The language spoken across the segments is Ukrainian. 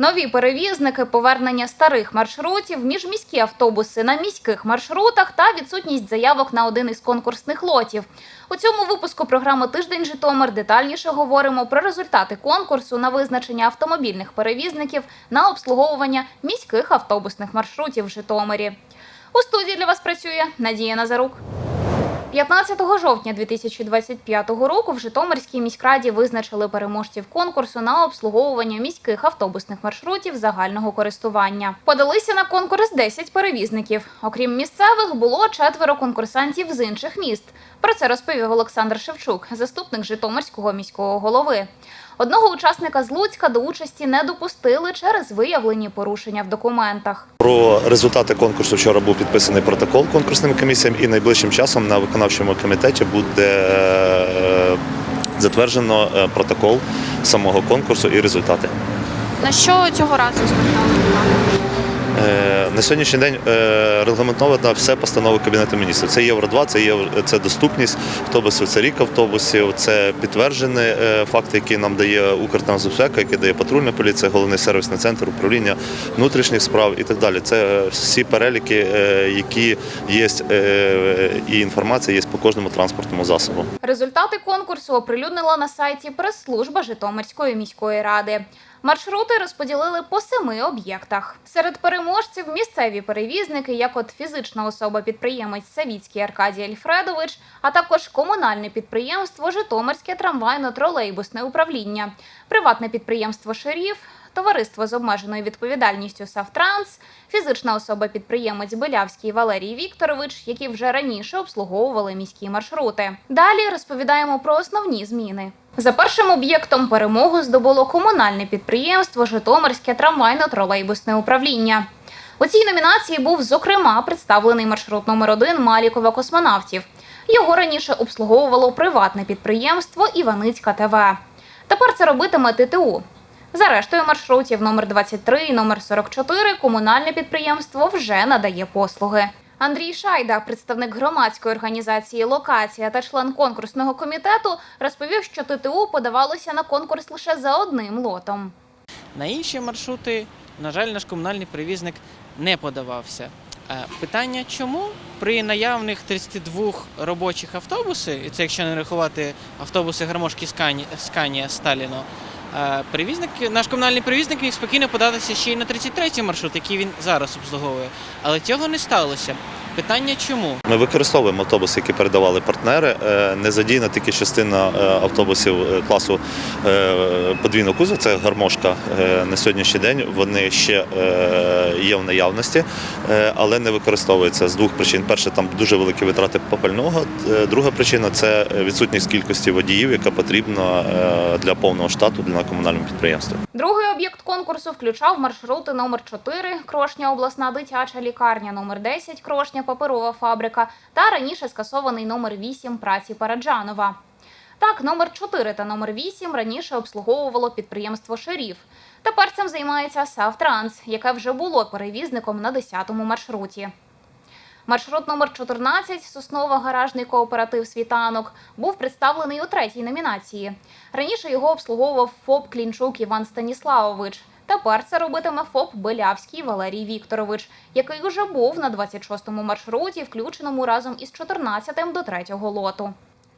Нові перевізники, повернення старих маршрутів, міжміські автобуси на міських маршрутах та відсутність заявок на один із конкурсних лотів. У цьому випуску програми Тиждень Житомир детальніше говоримо про результати конкурсу на визначення автомобільних перевізників на обслуговування міських автобусних маршрутів в Житомирі. У студії для вас працює Надія Назарук. 15 жовтня 2025 року в Житомирській міськраді визначили переможців конкурсу на обслуговування міських автобусних маршрутів загального користування. Подалися на конкурс 10 перевізників. Окрім місцевих, було четверо конкурсантів з інших міст. Про це розповів Олександр Шевчук, заступник Житомирського міського голови. Одного учасника з Луцька до участі не допустили через виявлені порушення в документах. Про результати конкурсу вчора був підписаний протокол конкурсним комісіям, і найближчим часом на виконавчому комітеті буде е, затверджено е, протокол самого конкурсу і результати. На що цього разу звертали увагу? Е, На сьогоднішній день е, регламентовано все постанови Кабінету міністрів. Це Євро 2 це євро, це доступність автобусів, це рік автобусів, це підтверджені е, факти, які нам дає Укртрансбезпека, які дає патрульна поліція, головний сервісний центр управління внутрішніх справ і так далі. Це всі переліки, які є, і інформація є по кожному транспортному засобу. Результати конкурсу оприлюднила на сайті прес-служба Житомирської міської ради. Маршрути розподілили по семи об'єктах. Серед переможців місцеві перевізники, як от фізична особа-підприємець Савіцький Аркадій Альфредович, а також комунальне підприємство Житомирське трамвайно-тролейбусне управління, приватне підприємство Шеріф, товариство з обмеженою відповідальністю Савтранс, фізична особа-підприємець Белявський Валерій Вікторович, які вже раніше обслуговували міські маршрути. Далі розповідаємо про основні зміни. За першим об'єктом перемогу здобуло комунальне підприємство Житомирське трамвайно-тролейбусне управління. У цій номінації був зокрема представлений маршрут номер 1 Малікова космонавтів. Його раніше обслуговувало приватне підприємство Іваницька ТВ. Тепер це робитиме ТТУ. За рештою маршрутів номер 23 і номер 44 комунальне підприємство вже надає послуги. Андрій Шайда, представник громадської організації Локація та член конкурсного комітету, розповів, що ТТУ подавалося на конкурс лише за одним лотом. На інші маршрути, на жаль, наш комунальний перевізник не подавався. Е, Питання чому при наявних 32 робочих автобуси, і це якщо не рахувати автобуси гармошки Скані- Сканія Сталіно, перевізник, наш комунальний перевізник міг спокійно податися ще й на 33 маршрут, який він зараз обслуговує. Але цього не сталося. Питання чому? Ми використовуємо автобуси, які передавали партнери. Е, Не задіяна тільки частина е, автобусів е, класу подвійного кузова, це гармошка на сьогоднішній день. Вони ще є в наявності, але не використовуються з двох причин. Перше, там дуже великі витрати попального. Друга причина це відсутність кількості водіїв, яка потрібна для повного штату для комунального підприємства. Другий об'єкт конкурсу включав маршрути номер 4 Крошня обласна дитяча лікарня, номер 10 Крошня паперова фабрика та раніше скасований номер 8 праці Параджанова. Так, номер 4 та номер 8 раніше обслуговувало підприємство Шеріф. Тепер цим займається Савтранс, яке вже було перевізником на 10-му маршруті. Маршрут номер 14 Соснова гаражний кооператив Світанок був представлений у третій номінації. Раніше його обслуговував ФОП Клінчук Іван Станіславович. Тепер це робитиме ФОП Белявський Валерій Вікторович, який уже був на 26-му маршруті, включеному разом із 14-м до 3-го лоту.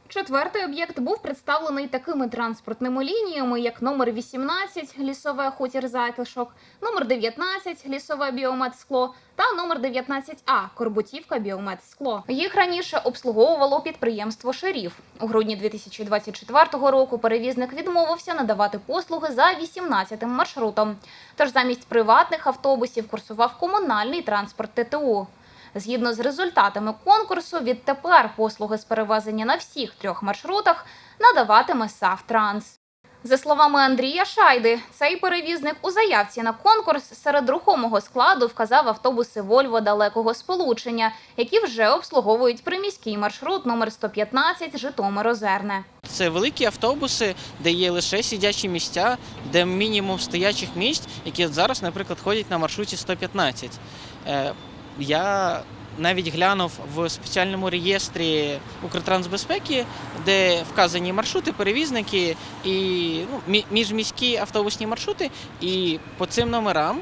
Четвертий об'єкт був представлений такими транспортними лініями, як номер 18 лісове хутір затишок, номер 19 лісове біомедскло та номер 19А Корбутівка біомедскло. Їх раніше обслуговувало підприємство Шеріф. У грудні 2024 року перевізник відмовився надавати послуги за 18-м маршрутом. Тож замість приватних автобусів курсував комунальний транспорт ТТУ. Згідно з результатами конкурсу, відтепер послуги з перевезення на всіх трьох маршрутах надаватиме Савтранс. За словами Андрія Шайди, цей перевізник у заявці на конкурс серед рухомого складу вказав автобуси Вольво далекого сполучення, які вже обслуговують приміський маршрут номер 115 Житомир-Озерне. це великі автобуси, де є лише сидячі місця, де мінімум стоячих місць, які зараз, наприклад, ходять на маршруті 115. Я навіть глянув в спеціальному реєстрі Укртрансбезпеки, де вказані маршрути, перевізники і ну, міжміські автобусні маршрути. І по цим номерам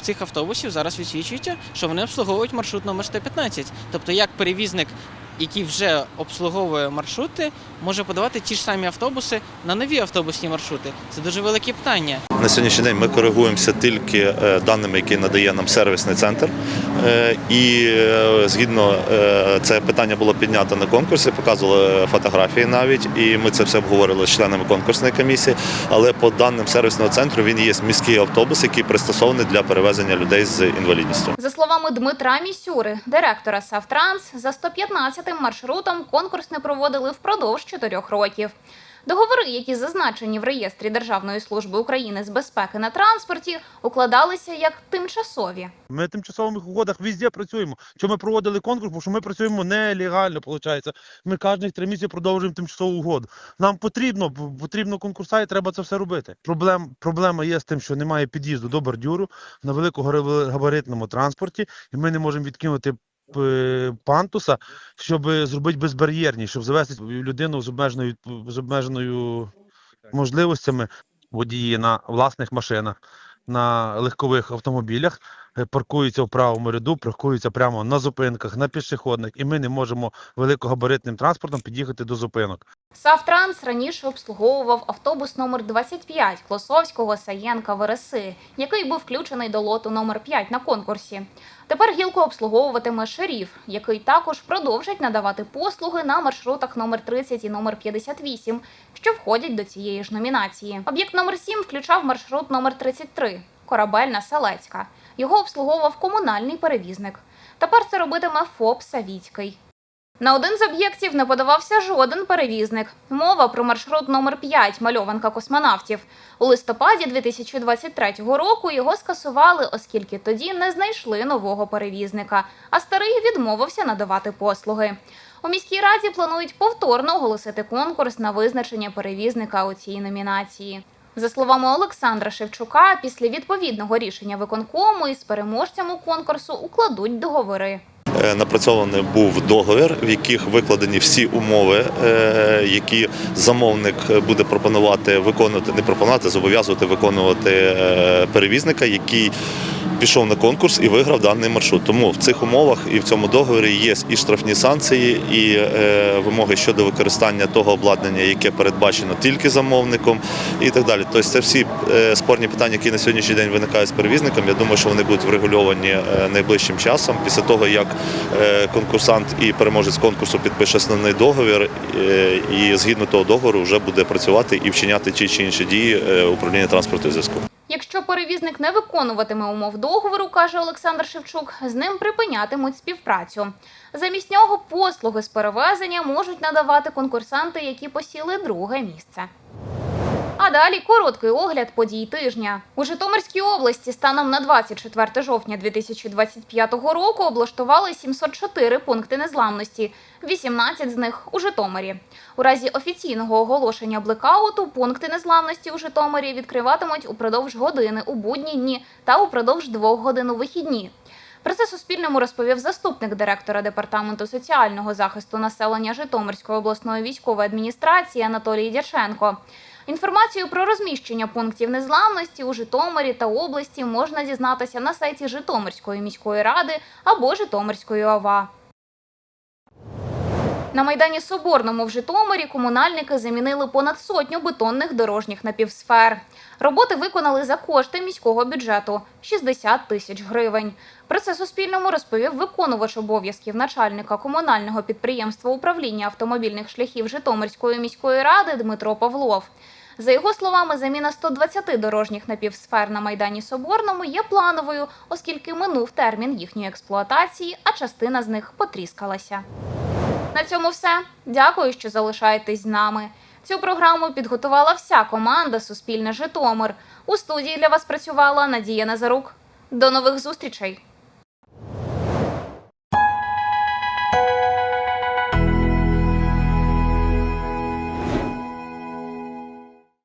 цих автобусів зараз відсвічується, що вони обслуговують маршрут номер 115. Тобто, як перевізник, який вже обслуговує маршрути, може подавати ті ж самі автобуси на нові автобусні маршрути. Це дуже велике питання. На сьогоднішній день ми коригуємося тільки е, даними, які надає нам сервісний центр. Е, І е, згідно це питання було піднято на конкурсі, показували фотографії навіть, і ми це все обговорили з членами конкурсної комісії. Але по даним сервісного центру він є міський автобус, який пристосований для перевезення людей з інвалідністю. За словами Дмитра Місюри, директора Савтранс, за 115-м маршрутом конкурс не проводили впродовж чотирьох років. Договори, які зазначені в реєстрі Державної служби України з безпеки на транспорті, укладалися як тимчасові. Ми в тимчасових угодах везде працюємо. Що ми проводили конкурс, бо що ми працюємо нелегально, виходить. Ми кожні три місяці продовжуємо тимчасову угоду. Нам потрібно, потрібно конкурса і треба це все робити. Проблем, проблема є з тим, що немає під'їзду до бордюру на великогабаритному транспорті, і ми не можемо відкинути пантуса, щоб зробити безбар'єрність, щоб завести людину з обмеженою, з обмеженою можливостями водії на власних машинах, на легкових автомобілях, е, паркуються в правому ряду, паркуються прямо на зупинках, на пішохідних, і ми не можемо великогабаритним транспортом під'їхати до зупинок. Савтранс раніше обслуговував автобус номер 25 Клосовського Саєнка Вереси, який був включений до лоту номер 5 на конкурсі. Тепер гілку обслуговуватиме шеріф, який також продовжить надавати послуги на маршрутах номер 30 і номер 58, що входять до цієї ж номінації. Об'єкт номер 7 включав маршрут номер 33 Корабельна Селецька. Його обслуговував комунальний перевізник. Тепер це робитиме ФОП Савіцький. На один з об'єктів не подавався жоден перевізник. Мова про маршрут номер 5 мальованка космонавтів. У листопаді 2023 року його скасували, оскільки тоді не знайшли нового перевізника, а старий відмовився надавати послуги. У міській раді планують повторно оголосити конкурс на визначення перевізника у цій номінації. За словами Олександра Шевчука, після відповідного рішення виконкому із переможцями конкурсу укладуть договори. Е, Напрацьований був договір, в яких викладені всі умови, е, які замовник буде пропонувати виконувати, не пропонувати, зобов'язувати виконувати е, перевізника, який пішов на конкурс і виграв даний маршрут. Тому в цих умовах і в цьому договорі є і штрафні санкції, і е, вимоги щодо використання того обладнання, яке передбачено тільки замовником, і так далі. Тобто це всі е, спорні питання, які на сьогоднішній день виникають з перевізником. Я думаю, що вони будуть врегульовані е, найближчим часом після того, як е, конкурсант і переможець конкурсу підпише основний договір, е, і згідно того договору вже буде працювати і вчиняти ті чи інші дії е, управління транспорту і зв'язку. Якщо перевізник не виконуватиме умов договору, каже Олександр Шевчук, з ним припинятимуть співпрацю. Замість нього послуги з перевезення можуть надавати конкурсанти, які посіли друге місце. А далі короткий огляд подій тижня. У Житомирській області станом на 24 жовтня 2025 року облаштували 704 пункти незламності, 18 з них у Житомирі. У разі офіційного оголошення блекауту пункти незламності у Житомирі відкриватимуть упродовж години у будні дні та упродовж двох годин у вихідні. Про це Суспільному розповів заступник директора департаменту соціального захисту населення Житомирської обласної військової адміністрації Анатолій Дяченко. Інформацію про розміщення пунктів незламності у Житомирі та області можна дізнатися на сайті Житомирської міської ради або Житомирської ОВА. На майдані Соборному в Житомирі комунальники замінили понад сотню бетонних дорожніх напівсфер. Роботи виконали за кошти міського бюджету 60 тисяч гривень. Про це Суспільному розповів виконувач обов'язків начальника комунального підприємства управління автомобільних шляхів Житомирської міської ради Дмитро Павлов. За його словами, заміна 120 дорожніх напівсфер на майдані Соборному є плановою, оскільки минув термін їхньої експлуатації, а частина з них потріскалася. На цьому все. Дякую, що залишаєтесь з нами. Цю програму підготувала вся команда Суспільне Житомир. У студії для вас працювала Надія Назарук. До нових зустрічей!